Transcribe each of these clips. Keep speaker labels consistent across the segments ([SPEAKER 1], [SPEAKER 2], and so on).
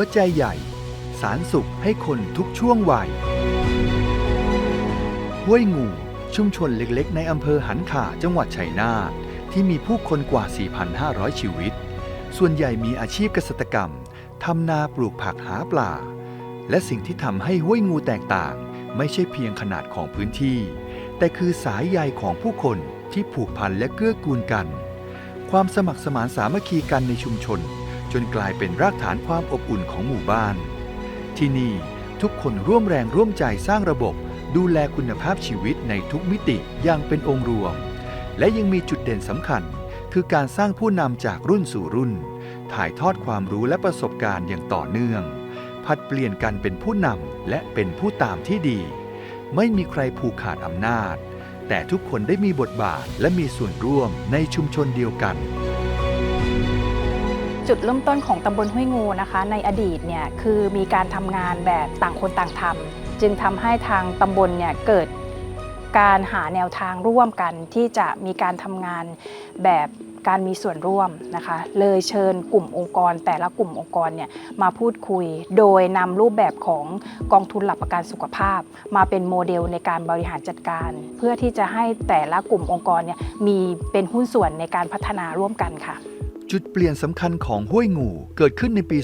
[SPEAKER 1] วใจใหญ่ สารสุขให้คนทุกช่วงวัย ห้วยงู ชุมชนเล็กๆ ในอำเภอหันขาจังหวัดชัยนาทที่มีผู้คนกว่า 4,500 ชีวิต ส่วนใหญ่มีอาชีพเกษตรกรรม ทำนาปลูกผักหาปลา และสิ่งที่ทำให้ห้วยงูแตกต่าง ไม่ใช่เพียงขนาดของพื้นที่ แต่คือสายใยของผู้คนที่ผูกพันและเกื้อกูลกัน ความสมัครสมานสามัคคีกันในชุมชน จนกลายเป็นรากฐานความอบอุ่นของหมู่บ้าน ที่นี่ทุกคนร่วมแรงร่วมใจสร้างระบบ ดูแลคุณภาพชีวิตในทุกมิติอย่างเป็นองค์รวม และยังมีจุดเด่นสำคัญ คือการสร้างผู้นำจากรุ่นสู่รุ่น ถ่ายทอดความรู้และประสบการณ์อย่างต่อเนื่อง ผัดเปลี่ยนกันเป็นผู้นำและเป็นผู้ตามที่ดี ไม่มีใครผูกขาดอำนาจ แต่ทุกคนได้มีบทบาทและมีส่วนร่วมในชุมชนเดียวกัน
[SPEAKER 2] จุดเริ่มต้นของตำบลห้วยงูนะคะ ในอดีตเนี่ยคือมีการทำงานแบบต่างคนต่างทำจึงทำให้ทางตำบลเนี่ยเกิดการหาแนวทางร่วมกันที่จะมีการทำงานแบบการมีส่วนร่วมนะคะ เลยเชิญกลุ่มองค์กร แต่ละกลุ่มองค์กรเนี่ยมาพูดคุย โดยนำรูปแบบของกองทุนหลักประกันสุขภาพ มาเป็นโมเดลในการบริหารจัดการ เพื่อที่จะให้แต่ละกลุ่มองค์กรเนี่ยมีเป็นหุ้นส่วนในการพัฒนาร่วมกันค่ะ
[SPEAKER 1] จุดเปลี่ยนสำคัญของห้วยงูเกิดขึ้นในปี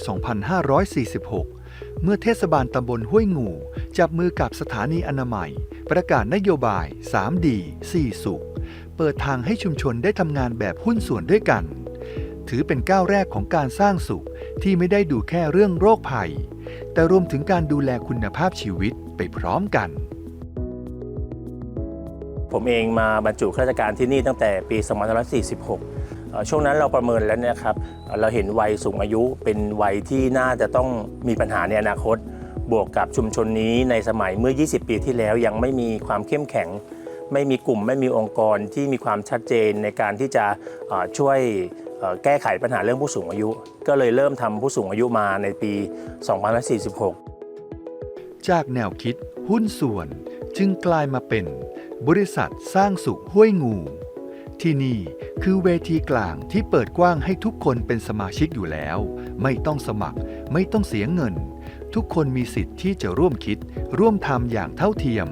[SPEAKER 1] 2546 เมื่อเทศบาลตำบลห้วยงูจับมือกับสถานีอนามัย ประกาศนโยบาย3ดี4สุข เปิดทางให้ชุมชนได้ทำงานแบบหุ้นส่วนด้วยกัน ถือเป็นก้าวแรกของการสร้างสุขที่ไม่ได้ดูแค่เรื่องโรคภัย แต่รวมถึงการดูแลคุณภาพชีวิตไปพร้อมกัน
[SPEAKER 3] ผมเองมาบรรจุข้าราชการที่นี่ตั้งแต่ปี 2546 ช่วงนั้นเราประเมินแล้วนะครับเราเห็นวัยสูงอายุเป็นวัยที่น่าจะต้องมีปัญหาในอนาคต บวกกับชุมชนนี้ในสมัยเมื่อ 20 ปีที่แล้วยังไม่มีความเข้มแข็ง ไม่มีกลุ่มไม่มีองค์กรที่มีความชัดเจนในการที่จะช่วยแก้ไขปัญหาเรื่องผู้สูงอายุ ก็เลยเริ่มทำผู้สูงอายุมาในปี 2546
[SPEAKER 1] จากแนวคิดหุ้นส่วนจึงกลายมาเป็น บริษัทสร้างสุขห้วยงู ที่นี่คือเวทีกลางที่เปิดกว้างให้ทุกคนเป็นสมาชิกอยู่แล้ว ไม่ต้องสมัคร ไม่ต้องเสียเงิน ทุกคนมีสิทธิ์ที่จะร่วมคิด ร่วมทำอย่างเท่าเทียม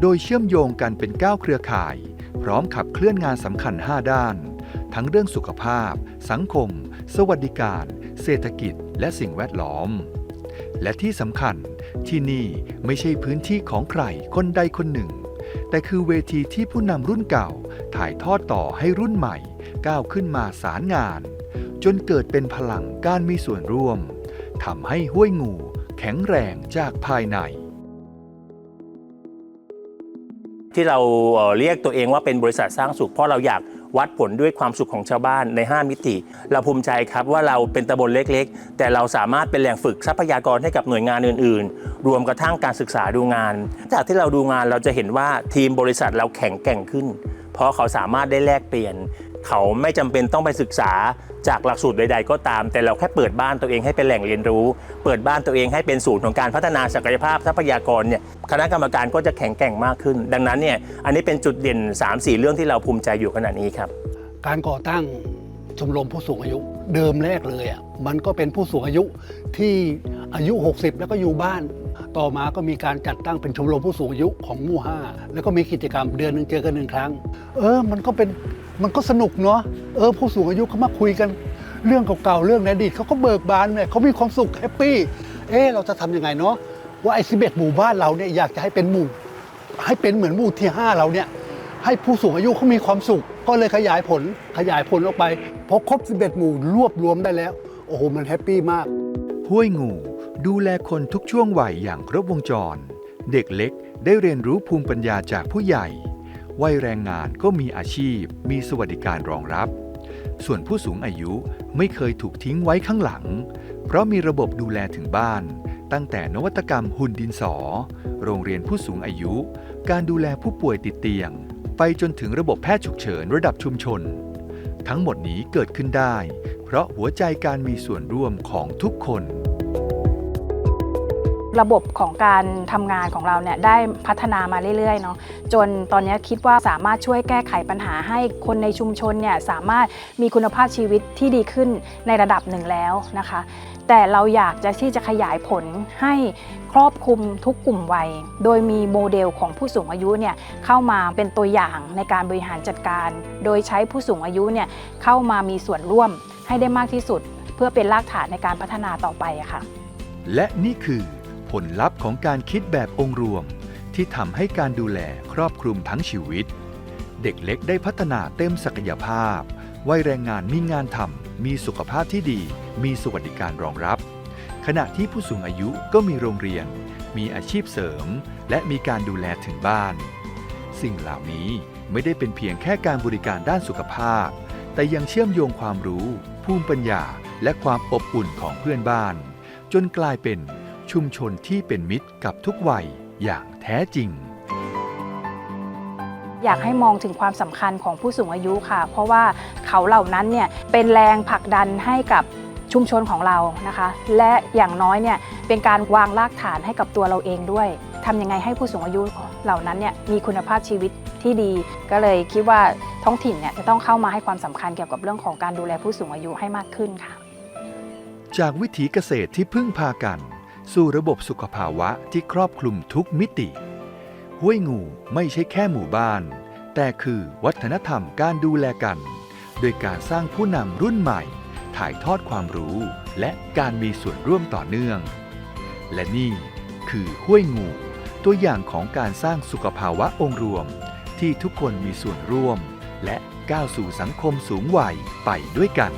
[SPEAKER 1] โดยเชื่อมโยงกันเป็นก้าวเครือข่าย พร้อมขับเคลื่อนงานสำคัญ 5 ด้าน ทั้งเรื่องสุขภาพ สังคม สวัสดิการ เศรษฐกิจ และสิ่งแวดล้อม และที่สำคัญที่นี่ไม่ใช่พื้นที่ของใครคนใดคนหนึ่ง แต่คือเวทีที่ผู้นำรุ่นเก่า ถ่ายทอดต่อให้รุ่นใหม่ ก้าวขึ้นมาสารงาน จนเกิดเป็นพลังการมีส่วนร่วมทำให้ห้วยงู แข็งแรงจากภายใน
[SPEAKER 3] ที่เราเอ่อเรียกตัวเองว่าเป็นบริษัทสร้างสุขเพราะเราอยาก วัดผลด้วยความสุขของชาวบ้านใน 5 มิติ เราภูมิใจครับว่าเราเป็นตำบลเล็กๆ แต่เราสามารถเป็นแหล่งฝึกทรัพยากรให้กับหน่วยงานอื่น ๆ รวมกระทั่งการศึกษาดูงาน จากที่เราดูงานเราจะเห็นว่าทีมบริษัทเราแข็งแกร่งขึ้น เพราะเขาสามารถได้แลกเปลี่ยน เขาไม่จำเป็นต้องไปศึกษาจากหลักสูตรใด ๆ ก็ตาม แต่เราแค่เปิดบ้านตัวเองให้เป็นแหล่งเรียนรู้ เปิดบ้านตัวเองให้เป็นศูนย์ของการพัฒนาศักยภาพทรัพยากรเนี่ยคณะกรรมการก็จะแข็งแกร่งมากขึ้น ดังนั้นเนี่ยอันนี้เป็นจุดเด่น 3-4 เรื่องที่เราภูมิใจอยู่ขณะนี้ครับ
[SPEAKER 4] การก่อตั้งชมรมผู้สูงอายุเดิมแรกเลยอะมันก็เป็นผู้สูงอายุที่อายุ 60 แล้วก็อยู่บ้าน ต่อมาก็มีการจัดตั้งเป็นชมรมผู้สูงอายุของหมู่ห้าแล้วก็มีกิจกรรมเดือนหนึ่งเจอกันหนึ่งครั้ง เออ มันก็เป็นมันก็สนุกเนาะเออ ผู้สูงอายุเขามาคุยกันเรื่องเก่าๆเรื่องในอดีตเขาก็เบิกบานเนี่ยเขามีความสุขแฮปปี้เออเราจะทำยังไงเนาะว่าไอ้สิบเอ็ดหมู่บ้านเราเนี่ยอยากจะให้เป็นหมู่ ให้เป็นเหมือนหมู่ที่ 5 เราเนี่ยให้ผู้สูงอายุเขามีความสุข ก็เลยขยายผลขยายผลออกไปพอครบ 11 หมู่รวบรวมได้แล้ว โอ้โห มันแฮปปี้มาก
[SPEAKER 1] ห้วยงู ดูแลคนทุกช่วงวัยอย่างครบวงจร เด็กเล็กได้เรียนรู้ภูมิปัญญาจากผู้ใหญ่ วัยแรงงานก็มีอาชีพ มีสวัสดิการรองรับ ส่วนผู้สูงอายุไม่เคยถูกทิ้งไว้ข้างหลัง เพราะมีระบบดูแลถึงบ้าน ตั้งแต่นวัตกรรมหุ่นดินสอ โรงเรียนผู้สูงอายุ การดูแลผู้ป่วยติดเตียง ไปจนถึงระบบแพทย์ฉุกเฉินระดับชุมชน ทั้งหมดนี้เกิดขึ้นได้ เพราะหัวใจการมีส่วนร่วมของทุกคน
[SPEAKER 2] ระบบของการทำงานของเราเนี่ยได้พัฒนามาเรื่อยๆเนาะจนตอนนี้คิดว่าสามารถช่วยแก้ไขปัญหาให้คนในชุมชนเนี่ยสามารถมีคุณภาพชีวิตที่ดีขึ้นในระดับหนึ่งแล้วนะคะ แต่เราอยากจะที่จะขยายผลให้ครอบคลุมทุกกลุ่มวัย โดยมีโมเดลของผู้สูงอายุเนี่ยเข้ามาเป็นตัวอย่างในการบริหารจัดการ โดยใช้ผู้สูงอายุเนี่ยเข้ามามีส่วนร่วมให้ได้มากที่สุด เพื่อเป็นรากฐานในการพัฒนาต่อไปค่ะ
[SPEAKER 1] และนี่คือ ลลัพธ์ของการคิดแบบองค์รวม ที่ทำให้การดูแลครอบคลุมทั้งชีวิต เด็กเล็กได้พัฒนาเต็มศักยภาพ วัยแรงงานมีงานทำมีสุขภาพที่ดี มีสวัสดิการรองรับ ขณะที่ผู้สูงอายุก็มีโรงเรียน มีอาชีพเสริม และมีการดูแลถึงบ้าน สิ่งเหล่านี้ไม่ได้เป็นเพียงแค่การบริการด้านสุขภาพ แต่ยังเชื่อมโยงความรู้ ภูมิปัญญา และความอบอุ่นของเพื่อนบ้าน จนกลายเป็น ชุมชนที่เป็นมิตรกับทุกวัยอย่างแท้จริง
[SPEAKER 2] อยากให้มองถึงความสำคัญของผู้สูงอายุค่ะ เพราะว่าเขาเหล่านั้นเนี่ยเป็นแรงผลักดันให้กับชุมชนของเรานะคะ และอย่างน้อยเนี่ยเป็นการวางรากฐานให้กับตัวเราเองด้วยทำยังไงให้ผู้สูงอายุเหล่านั้นเนี่ยมีคุณภาพชีวิตที่ดี ก็เลยคิดว่าท้องถิ่นเนี่ยจะต้องเข้ามาให้ความสำคัญเกี่ยวกับเรื่องของการดูแลผู้สูงอายุให้มากขึ้นค่ะ
[SPEAKER 1] จากวิถีเกษตรที่พึ่งพากัน สู่ระบบสุขภาวะที่ครอบคลุมทุกมิติ ห้วยงูไม่ใช่แค่หมู่บ้าน แต่คือวัฒนธรรมการดูแลกัน โดยการสร้างผู้นำรุ่นใหม่ ถ่ายทอดความรู้ และการมีส่วนร่วมต่อเนื่อง และนี่คือห้วยงู ตัวอย่างของการสร้างสุขภาวะองค์รวม ที่ทุกคนมีส่วนร่วม และก้าวสู่สังคมสูงวัยไปด้วยกัน